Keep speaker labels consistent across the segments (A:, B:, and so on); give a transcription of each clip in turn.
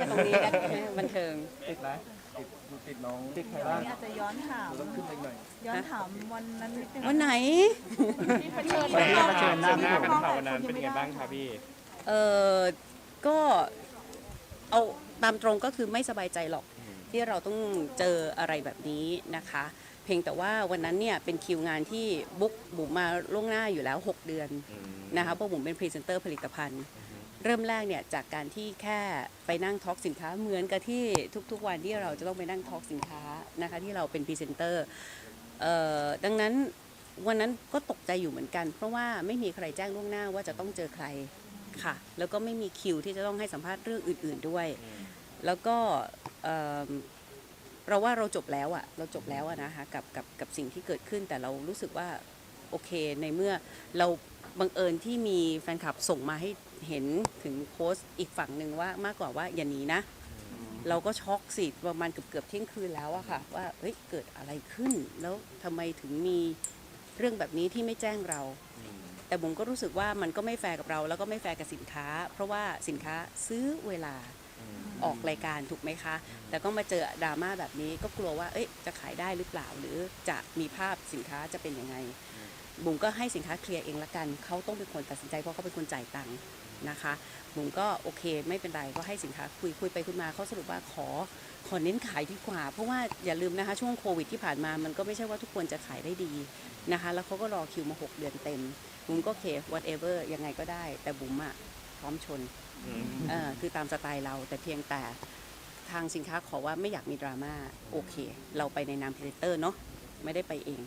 A: กันตรงนี้นะบันเทิง
B: ติดนะติดติดน้องติดใครบ้าง
C: อาจจะย้อนถาม
B: ต้องขึ้นไปหน่อย
C: ย้อนถามวันนั้นนิดนึง
A: วันไหน
C: ที่เผชิญ
B: วันที่เผชิญหน้า
D: เจอหน้ากันข่าววันนั้นเป็นยังไงบ้างคะพี่
A: เออก็เอาตามตรงก็คือไม่สบายใจหรอกที่เราต้องเจออะไรแบบนี้นะคะ เพียงแต่ว่าวันนั้นเนี่ยเป็นคิวงานที่บุ๊กบุ๋มมาล่วงหน้าอยู่แล้ว 6 เดือนนะคะเพราะบุ๋มเป็นพรีเซนเตอร์ผลิตภัณฑ์ เริ่มแรกเนี่ยจากการที่แค่ไปนั่งทอกสินค้าเหมือนกับที่ทุกๆวันที่เราจะต้องไปนั่งทอกสินค้านะคะที่เราเป็นพรีเซนเตอร์ดังนั้นวันนั้นก็ตกใจอยู่เหมือนกัน เพราะว่าไม่มีใครแจ้งล่วงหน้าว่าจะต้องเจอใครค่ะ แล้วก็ไม่มีคิวที่จะต้องให้สัมภาษณ์เรื่องอื่น ๆด้วย แล้วก็เอิ่มเราว่าเราจบแล้วอะเราจบแล้วอะนะคะกับกับกับสิ่งที่เกิดขึ้นแต่เรารู้สึกว่าโอเคในเมื่อเราบังเอิญที่มีแฟนคลับส่งมาให้ เห็นถึงโพสต์อีกฝั่งหนึ่งว่ามากกว่าว่าอย่าหนีนะ เราก็ช็อกสิประมาณเกือบเกือบๆเที่ยงคืนแล้วอะค่ะ ว่าเฮ้ยเกิดอะไรขึ้น แล้วทำไมถึงมีเรื่องแบบนี้ที่ไม่แจ้งเรา แต่บุ๋มก็รู้สึกว่ามันก็ไม่แฟร์กับเรา แล้วก็ไม่แฟร์กับสินค้า เพราะว่าสินค้าซื้อเวลาออกรายการถูกไหมคะ แต่ก็มาเจอดราม่าแบบนี้ก็กลัวว่า เอ้ยจะขายได้หรือเปล่า หรือจะมีภาพสินค้าจะเป็นยังไงบุ๋มก็ให้สินค้าเคลียร์เองละกัน เขาต้องเป็นคนตัดสินใจเพราะเขาเป็นคนจ่ายตังค์ นะคะบุ๋มก็โอเคไม่เป็นไรก็ให้สินค้าคุยคุยไปคุยมาเขาสรุปว่าขอขอเน้นขายดีกว่า เพราะว่าอย่าลืมนะคะช่วงโควิดที่ผ่านมามันก็ไม่ใช่ว่าทุกคนจะขายได้ดีนะคะ แล้วเขาก็รอคิวมา 6 เดือนเต็มบุ๋มก็โอเค whatever ยังไงก็ได้ แต่บุ๋มอะพร้อมชนเออคือตามสไตล์เราแต่เพียงแต่ทางสินค้าขอว่าไม่อยากมีดราม่าโอเค เราไปในนามพรีเซนเตอร์เนาะไม่ได้ไปเอง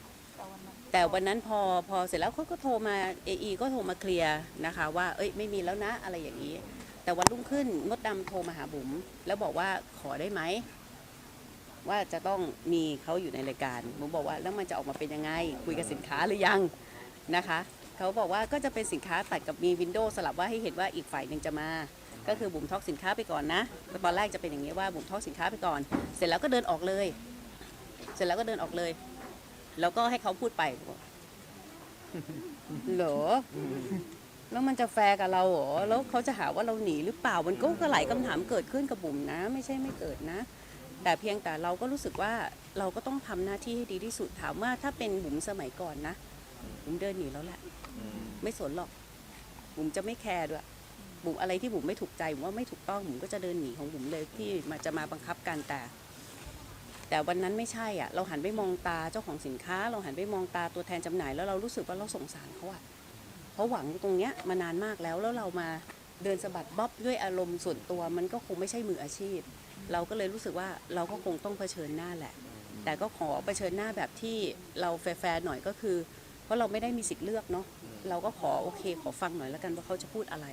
A: แต่วันนั้นพอพอเสร็จแล้วเขาก็โทรมา AE ก็โทรมาเคลียร์นะคะว่าเอ้ยไม่มีแล้วนะอะไรอย่างนี้ แต่วันรุ่งขึ้นมดดำโทรมาหาบุ๋มแล้วบอกว่าขอได้ไหมว่าจะต้องมีเขาอยู่ในรายการบุ๋มบอกว่าแล้วมันจะออกมาเป็นยังไง คุยกับสินค้าหรือยังนะคะเขาบอกว่าก็จะเป็นสินค้าตัดกับมีวินโดว์สลับว่าให้เห็นว่าอีกฝ่ายหนึ่งจะมา ก็คือบุ๋มทอกสินค้าไปก่อนนะตอนแรกจะเป็นอย่างนี้ว่าบุ๋มทอกสินค้าไปก่อน เสร็จแล้วก็เดินออกเลย เสร็จแล้วก็เดินออกเลย แล้วก็ให้เขาพูดไปเหรอ แล้วมันจะแฟร์กับเราเหรอ แล้วเขาจะหาว่าเราหนีหรือเปล่า มันก็ก็หลายคำถามเกิดขึ้นกับบุ๋มนะ ไม่ใช่ไม่เกิดนะ แต่เพียงแต่เราก็รู้สึกว่าเราก็ต้องทำหน้าที่ให้ดีที่สุด ถามว่าถ้าเป็นบุ๋มสมัยก่อนนะ บุ๋มเดินหนีแล้วแหละ ไม่สนหรอก บุ๋มจะไม่แคร์ด้วย บุ๋มอะไรที่บุ๋มไม่ถูกใจบุ๋มว่าไม่ถูกต้องบุ๋มก็จะเดินหนีของบุ๋มเลยที่มาจะมาบังคับกันแต่ แต่วันนั้นไม่ใช่อะ เราหันไปมองตาเจ้าของสินค้า เราหันไปมองตาตัวแทนจำหน่าย แล้วเรารู้สึกว่าเราสงสารเขาอะเขาหวังตรงเนี้ยมานานมากแล้วแล้วเรามาเดินสะบัดบ๊อบด้วยอารมณ์ส่วนตัวมันก็คงไม่ใช่มืออาชีพ เราก็เลยรู้สึกว่าเราก็คงต้องเผชิญหน้าแหละ แต่ก็ขอเผชิญหน้าแบบที่เราแฟร์หน่อยก็คือ เพราะเราไม่ได้มีสิทธิ์เลือกเนาะเราก็ขอโอเค ขอฟังหน่อยแล้วกันว่าเขาจะพูดอะไร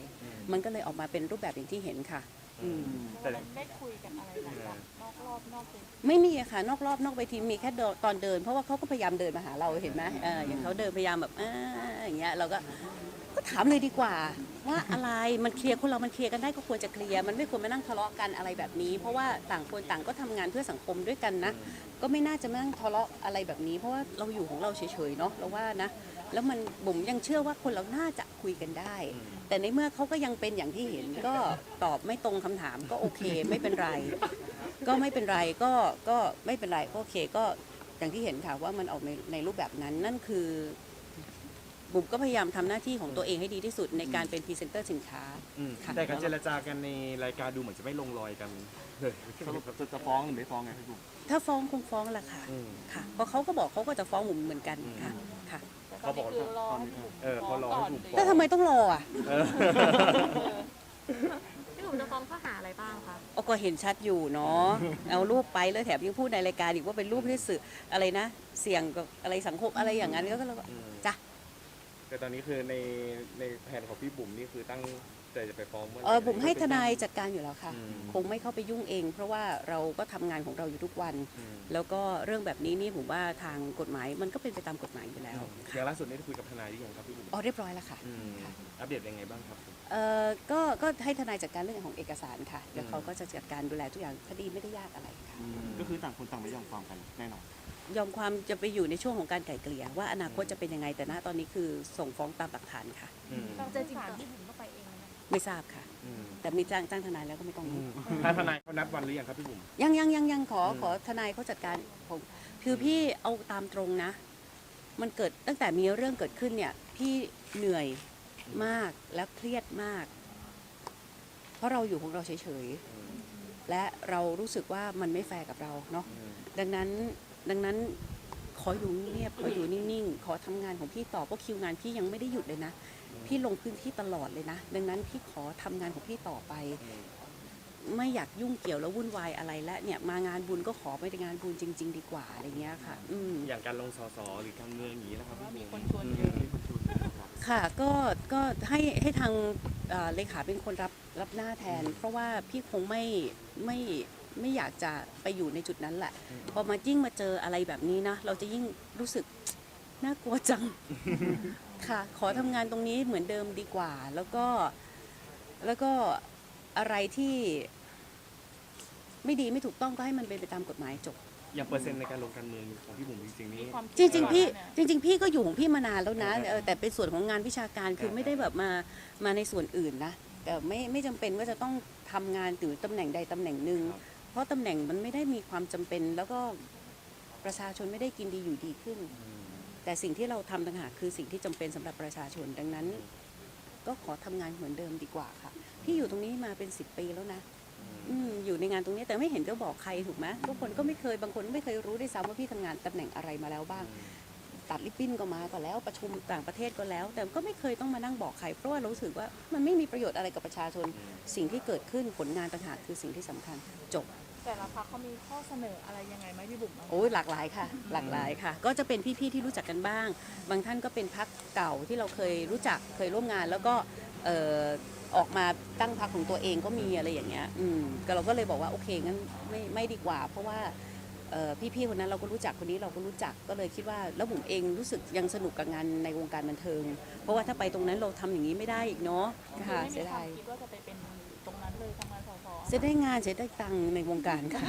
A: มันก็เลยออกมาเป็นรูปแบบอย่างที่เห็นค่ะ อืม
D: แต่
C: ได้คุยกันอะไรแบบนอกรอบนอกเวที
A: ไม่มีอะค่ะ นอกรอบนอกเวทีมีแค่เดินตอนเดิน เพราะว่าเขาก็พยายามเดินมาหาเราเห็นไหมเอออย่างเขาเดินพยายามแบบอ่าอย่างเงี้ยเราก็ก็ถามเลยดีกว่า ว่าอะไรมันเคลียร์คนเรามันเคลียร์กันได้ก็ควรจะเคลียร์มันไม่ควรมานั่งทะเลาะกันอะไรแบบนี้ เพราะว่าต่างคนต่างก็ทำงานเพื่อสังคมด้วยกันนะ ก็ไม่น่าจะมานั่งทะเลาะอะไรแบบนี้ เพราะว่าเราอยู่ของเราเฉยๆเนาะเราว่านะ แล้วมันบุ๋มยังเชื่อว่าคนเราน่าจะคุยกันได้ แต่ในเมื่อเขาก็ยังเป็นอย่างที่เห็น ก็ตอบไม่ตรงคำถามก็โอเค ไม่เป็นไร ก็ไม่เป็นไรก็ก็ไม่เป็นไรก็โอเคก็อย่างที่เห็นค่ะว่ามันออกในในรูปแบบนั้นนั่นคือ บุ๋มก็พยายามทำหน้าที่ของตัวเองให้ดีที่สุดในการเป็นพรีเซนเตอร์สินค้า
D: อืม
A: ค่ะ
D: แต่การเจรจากันในรายการดูเหมือนจะไม่ลงรอยกันเลย
B: สรุปจะจะฟ้องหรือไม่ฟ้องไงพี่บุ๋ม
A: ถ้าฟ้องคงฟ้องแหละค่ะ
D: อืม
A: ค่ะเพราะเขาก็บอกเขาก็จะฟ้องบุ๋มเหมือนกันค่ะค่ะ
D: เขาบอกว่า
C: รอให้ถูก
D: เออเขารอให้ถูกฟ้อง
A: แล้วทำไมต้องรออะ
D: เออ
E: พี่บุ๋มจะฟ้องข้อหาอะไรบ้างคะ
A: โอ้ก็เห็นชัดอยู่เนาะเอารูปไปแล้วแถมยังพูดในรายการอีกว่าเป็นรูปที่สื่ออะไรนะ เสี่ยงกับอะไรสังคมอะไรอย่างนั้นก็เราก็
D: อืม
A: จ้ะ
D: แต่ตอนนี้คือในในแผนของพี่บุ๋มนี่คือตั้ง ใจจะไปฟ้องมื่ไหร่
A: เออบุ๋มให้ทนายจัดการอยู่แล้วค่ะ
D: อืม
A: คงไม่เข้าไปยุ่งเอง เพราะว่าเราก็ทำงานของเราอยู่ทุกวัน
D: อืม
A: แล้วก็เรื่องแบบนี้นี่ผมว่าทางกฎหมายมันก็เป็นไปตามกฎหมายอยู่แล้ว
D: อย่างล่าสุดนี่ได้คุยกับทนายหรือยังครับพี่บุ๋ม
A: อ๋อเรียบร้อยแล้วค่ะ
D: อืมอัปเดตยังไงบ้างครับ
A: เออก็ก็ให้ทนายจัดการเรื่องของเอกสารค่ะเดี๋ยวเขาก็จะจัดการดูแลทุกอย่างคดีไม่ได้ยากอะไรค่ะ
B: ก็คือต่างคนต่างไม่ยอมความกันแน่นอน
A: ยอมความจะไปอยู่ในช่วงของการไกล่เกลี่ยว่าอนาคตจะเป็นยังไงแต่ณตอนนี้คือส่งฟ้องตามหลักฐานค่ะ
D: อืม
C: เราจะจริงๆพี่บุ๋มก็ไปเองนะ
A: ไม่ทราบค่ะ
D: อืม
A: แต่มีจ้างจ้างทนายแล้วก็ไม่ต้อง
D: ถ้าทนายเขานัดวันหรือยังครับพี่บุ๋ม
A: ยังยังยังยังขอ
D: อืม
A: ขอทนายเขาจัดการผมคือพี่เอาตามตรงนะ มันเกิดตั้งแต่มีเรื่องเกิดขึ้นเนี่ย พี่เหนื่อยมากและเครียดมาก เพราะเราอยู่ของเราเฉยๆ และเรารู้สึกว่ามันไม่แฟร์กับเราเนาะ
D: อืม
A: ดังนั้นดังนั้นขออยู่เงียบขออยู่นิ่งๆ ขอทำงานของพี่ต่อเพราะคิวงานพี่ยังไม่ได้หยุดเลยนะ พี่ลงพื้นที่ตลอดเลยนะ ดังนั้นพี่ขอทำงานของพี่ต่อไป ไม่อยากยุ่งเกี่ยวแล้ววุ่นวายอะไรและเนี่ยมางานบุญก็ขอไปงานบุญจริง ๆ ดีกว่าอะไรเงี้ยค่ะ อืม
D: อย่างการลงสสหรือการเมืองอย่างนี้นะครับพี่บุ๋ม
C: คนชวนเยอะ
A: ค่ะก็ก็ให้ให้ทางเอ่อเลขาเป็นคนรับรับหน้าแทน เพราะว่าพี่คงไม่ไม่ไม่อยากจะไปอยู่ในจุดนั้นแหละ พอมายิ่งมาเจออะไรแบบนี้นะ เราจะยิ่งรู้สึกน่ากลัวจัง ค่ะ ขอทำงานตรงนี้เหมือนเดิมดีกว่า แล้วก็แล้วก็อะไรที่ไม่ดีไม่ถูกต้องก็ให้มันเป็นไปตามกฎหมายจบ
D: อย่างเปอร์เซ็นต์ในการลงการเมืองของพี่บุ๋มจริงๆนี่
C: ความ
A: จริง ๆ พี่
C: เนี่ย
A: จริง ๆ พี่ก็อยู่ของพี่มานานแล้วนะ
D: ครับ
A: เออแต่เป็นส่วนของงานวิชาการคือไม่ได้แบบมามาในส่วนอื่นนะแต่ไม่ไม่จำเป็นว่าจะต้องทำงานหรือตำแหน่งใดตำแหน่งหนึ่ง
D: ครับ
A: เพราะตำแหน่งมันไม่ได้มีความจำเป็น แล้วก็ประชาชนไม่ได้กินดีอยู่ดีขึ้น แต่สิ่งที่เราทำต่างหากคือสิ่งที่จำเป็นสำหรับประชาชนดังนั้น ก็ขอทำงานเหมือนเดิมดีกว่าค่ะพี่อยู่ตรงนี้มาเป็นสิบปีแล้วนะอืมอยู่ในงานตรงนี้แต่ไม่เห็นจะบอกใครถูกไหมทุกคนก็ไม่เคยบางคนไม่เคยรู้ด้วยซ้ำว่าพี่ทำงานตำแหน่งอะไรมาแล้วบ้าง ตัดริบบิ้นก็มาก็แล้วประชุมต่างประเทศก็แล้ว แต่ก็ไม่เคยต้องมานั่งบอกใคร เพราะว่าเรารู้สึกว่ามันไม่มีประโยชน์อะไรกับประชาชน สิ่งที่เกิดขึ้นผลงานต่างหากคือสิ่งที่สำคัญจบ
C: แต่ละพักเขามีข้อเสนออะไรยังไงไหมพี่บุ๋ม
A: โอ้ยหลากหลายค่ะ หลากหลายค่ะ ก็จะเป็นพี่ๆที่รู้จักกันบ้าง บางท่านก็เป็นพักเก่าที่เราเคยรู้จักเคยร่วมงาน แล้วก็เอ่อออกมาตั้งพักของตัวเองก็มีอะไรอย่างเงี้ยอืมก็เราก็เลยบอกว่าโอเคงั้นไม่ไม่ดีกว่า เพราะว่าเอ่อพี่ๆคนนั้นเราก็รู้จักคนนี้เราก็รู้จักก็เลยคิดว่าแล้วผมเองรู้สึกยังสนุกกับงานในวงการบันเทิง เพราะว่าถ้าไปตรงนั้นเราทำอย่างนี้ไม่ได้อีกเนาะ
C: คือ
A: ค่ะ
C: ไม่
A: เสี
C: มี
A: ย
C: ควา
A: ดามย
C: คิดว่าจะไปเป็น
A: จะได้งานจะได้ตังค์ในวงการค่ะ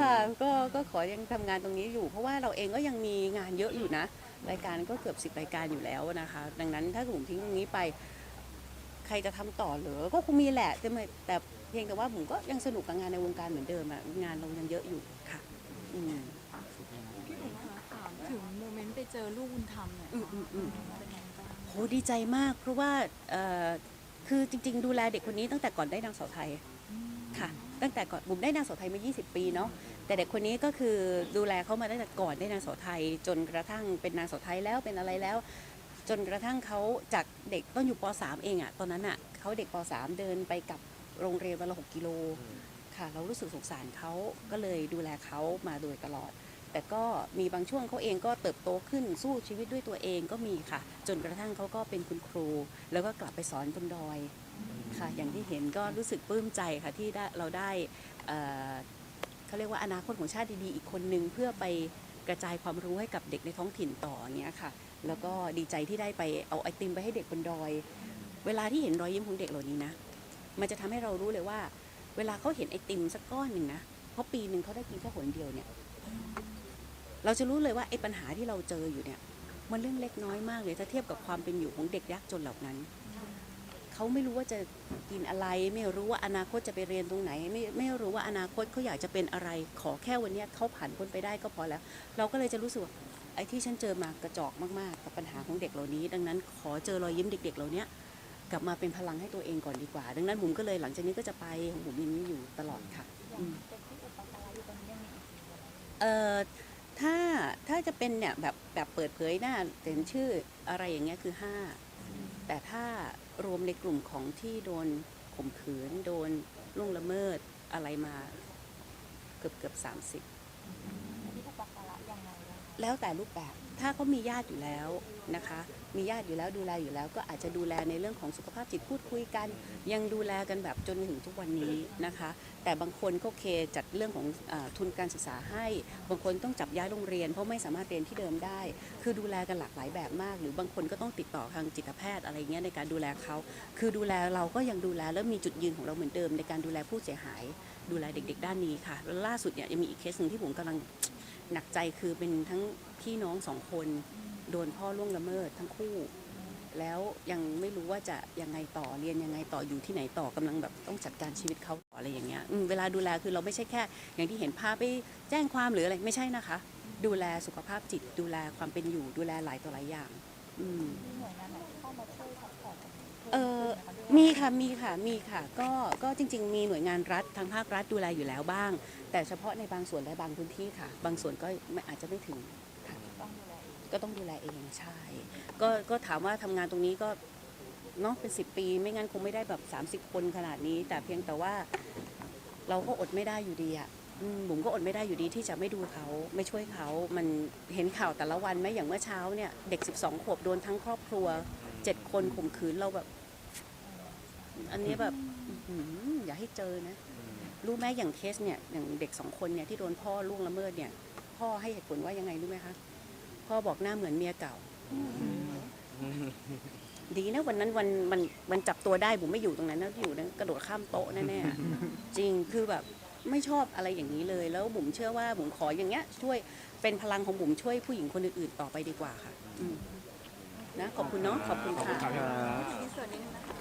A: ค่ะก็ก็ขอยังทำงานตรงนี้อยู่ เพราะว่าเราเองก็ยังมีงานเยอะอยู่นะ รายการก็เกือบสิบรายการอยู่แล้วนะคะ ดังนั้นถ้าผมทิ้งตรงนี้ไป ใครจะทำต่อเหรือก็คงมีแหละแต่ไม่แต่เพียงแต่ว่าผมก็ยังสนุกกับงานในวงการเหมือนเดิมอะงานเรายังเยอะอยู่ค่ะ อืม
C: พี่บุ๋มคะถามถึงโมเมนต์ไปเจอลูกบุญธรรมหน่อย
A: อืมอืมอืม
C: เป็นไงบ้าง
A: โหดีใจมากเพราะว่าเอ่อ คือจริง ๆ ดูแลเด็กคนนี้ตั้งแต่ก่อนได้นางสาวไทยค่ะ ตั้งแต่ก่อนบุ๋มได้นางสาวไทยมา 20 ปีเนาะแต่เด็กคนนี้ก็คือดูแลเขามาตั้งแต่ก่อนได้นางสาวไทย จนกระทั่งเป็นนางสาวไทยแล้วเป็นอะไรแล้ว จนกระทั่งเขาจากเด็กต้องอยู่ป .3 เองอะตอนนั้นอะเขาเด็กป .3 เดินไปกับโรงเรียนวันละ6กิโลค่ะ เรารู้สึกสงสารเขาก็เลยดูแลเขามาโดยตลอด แต่ก็มีบางช่วงเขาเองก็เติบโตขึ้นสู้ชีวิตด้วยตัวเองก็มีค่ะ จนกระทั่งเขาก็เป็นคุณครู แล้วก็กลับไปสอนบนดอยค่ะ อย่างที่เห็นก็รู้สึกปลื้มใจค่ะที่ได้เราได้เเขาเรียกว่าอนาคตของชาติดีๆอีกคนนึงเพื่อไปกระจายความรู้ให้กับเด็กในท้องถิ่นต่ออย่างเงี้ยค่ะ แล้วก็ดีใจที่ได้ไปเอาไอติมไปให้เด็กบนดอย เวลาที่เห็นรอยยิ้มของเด็กเหล่านี้นะ มันจะทำให้เรารู้เลยว่า เวลาเขาเห็นไอติมสักก้อนหนึ่งนะเพราะปีหนึ่งเขาได้กินแค่หนเดียวเนี่ย เราจะรู้เลยว่าไอ้ปัญหาที่เราเจออยู่เนี่ย มันเรื่องเล็กน้อยมากเลยถ้าเทียบกับความเป็นอยู่ของเด็กยากจนเหล่านั้นเขาไม่รู้ว่าจะกินอะไร ไม่รู้ว่าอนาคตจะไปเรียนตรงไหน ไม่ไม่รู้ว่าอนาคตเขาอยากจะเป็นอะไร ขอแค่วันเนี้ยเขาผ่านพ้นไปได้ก็พอแล้ว เราก็เลยจะรู้สึกว่าไอ้ที่ฉันเจอมากระจอกมากๆ กับปัญหาของเด็กเหล่านี้ ดังนั้นขอเจอรอยยิ้มเด็ก ๆ เหล่านี้กลับมาเป็นพลังให้ตัวเองก่อนดีกว่า ดังนั้นผมก็เลยหลังจากนี้ก็จะไปของผมอย่างนี้อยู่ตลอดค่ะอืม
C: เป็นที่อุปการะอยู่ตอนนี้ยังมีอีกกี่คน
A: เอ่อ ถ้าถ้าจะเป็นเนี่ยแบบแบบเปิดเผยหน้าเห็นชื่ออะไรอย่างเงี้ยคือ5แต่ถ้ารวมในกลุ่มของที่โดนข่มขืน โดนล่วงละเมิดอะไรมาเกือบเกือบสามสิบ
C: ที่อุปการะยังไงบ้าง
A: แล้วแต่รูปแบบถ้าเขามีญาติอยู่แล้วนะคะ มีญาติอยู่แล้วดูแลอยู่แล้วก็อาจจะดูแลในเรื่องของสุขภาพจิตพูดคุยกัน ยังดูแลกันแบบจนถึงทุกวันนี้นะคะ แต่บางคนก็เคจัดเรื่องของอทุนการศึกษาให้ บางคนต้องจับย้ายโรงเรียน เพราะไม่สามารถเรียนที่เดิมได้ คือดูแลกันหลากหลายแบบมาก หรือบางคนก็ต้องติดต่อทางจิตแพทย์อะไรเงี้ยในการดูแลเขาคือดูแลเราก็ยังดูแลแล้วมีจุดยืนของเราเหมือนเดิม ในการดูแลผู้เสียหาย ดูแลเด็ก ๆ ด้านนี้ค่ะแล้วล่าสุดเนี่ยยังมีอีกเคสหนึ่งที่ผมกำลังหนักใจคือเป็นทั้งพี่น้องสองคน โดนพ่อล่วงละเมิดทั้งคู่ แล้วยังไม่รู้ว่าจะยังไงต่อเรียนยังไงต่ออยู่ที่ไหนต่อกำลังแบบต้องจัดการชีวิตเขาต่ออะไรอย่างเงี้ยเวลาดูแลคือเราไม่ใช่แค่ อย่างที่เห็นพาพไปแจ้งความหรืออะไรไม่ใช่นะคะ ดูแลสุขภาพจิตดูแลความเป็นอยู่ดูแลหลายต่อหลายอย่าง อืมเออมีค่ะ มีค่ะ มีค่ะ ก็ ก็จริง ๆ มีหน่วยงานรัฐทางภาครัฐดูแลอยู่แล้วบ้าง แต่เฉพาะในบางส่วนและบางพื้นที่ค่ะ บางส่วนก็อาจจะไม่ถึง ก็ต้องดูแลเองใช่ ก็ก็ถามว่าทำงานตรงนี้ก็เนาะเป็นสิปี ไม่งั้นคงไม่ได้แบบ 30 คนขนาดนี้ แต่เพียงแต่ว่าเราก็อดไม่ได้อยู่ดีอะอืมบุ๋มก็อดไม่ได้อยู่ดีที่จะไม่ดูเขาไม่ช่วยเขา มันเห็นข่าวแต่ละวันไหมอย่างเมื่อเช้าเนี่ยเด็ก 12 ขวบโดนทั้งครอบครัว 7 คนข่มขืนเราแบบ อันนี้แบบอื้อหืออย่าให้เจอนะ รู้ไหมอย่างเคสเนี่ยอย่างเด็กสองคนเนี่ยที่โดนพ่อล่วงละเมิดเนี่ย พ่อให้เหตุผลว่ายังไงรู้ไหมคะ พ่อบอกหน้าเหมือนเมียเก่า ดีนะวันนั้นวันมันมันจับตัวได้ผมไม่อยู่ตรงนั้นนะอยู่นะกระโดดข้ามโต๊ะแน่ๆจริงคือแบบไม่ชอบอะไรอย่างนี้เลย แล้วบุ๋มเชื่อว่าบุ๋มขออย่างเงี้ย ช่วยเป็นพลังของบุ๋มช่วยผู้หญิงคนอื่นๆต่อไปดีกว่าค่ะอืมนะขอบคุณเนาะขอบคุณค่ะ
C: ที่ส่วนนี้นะคะ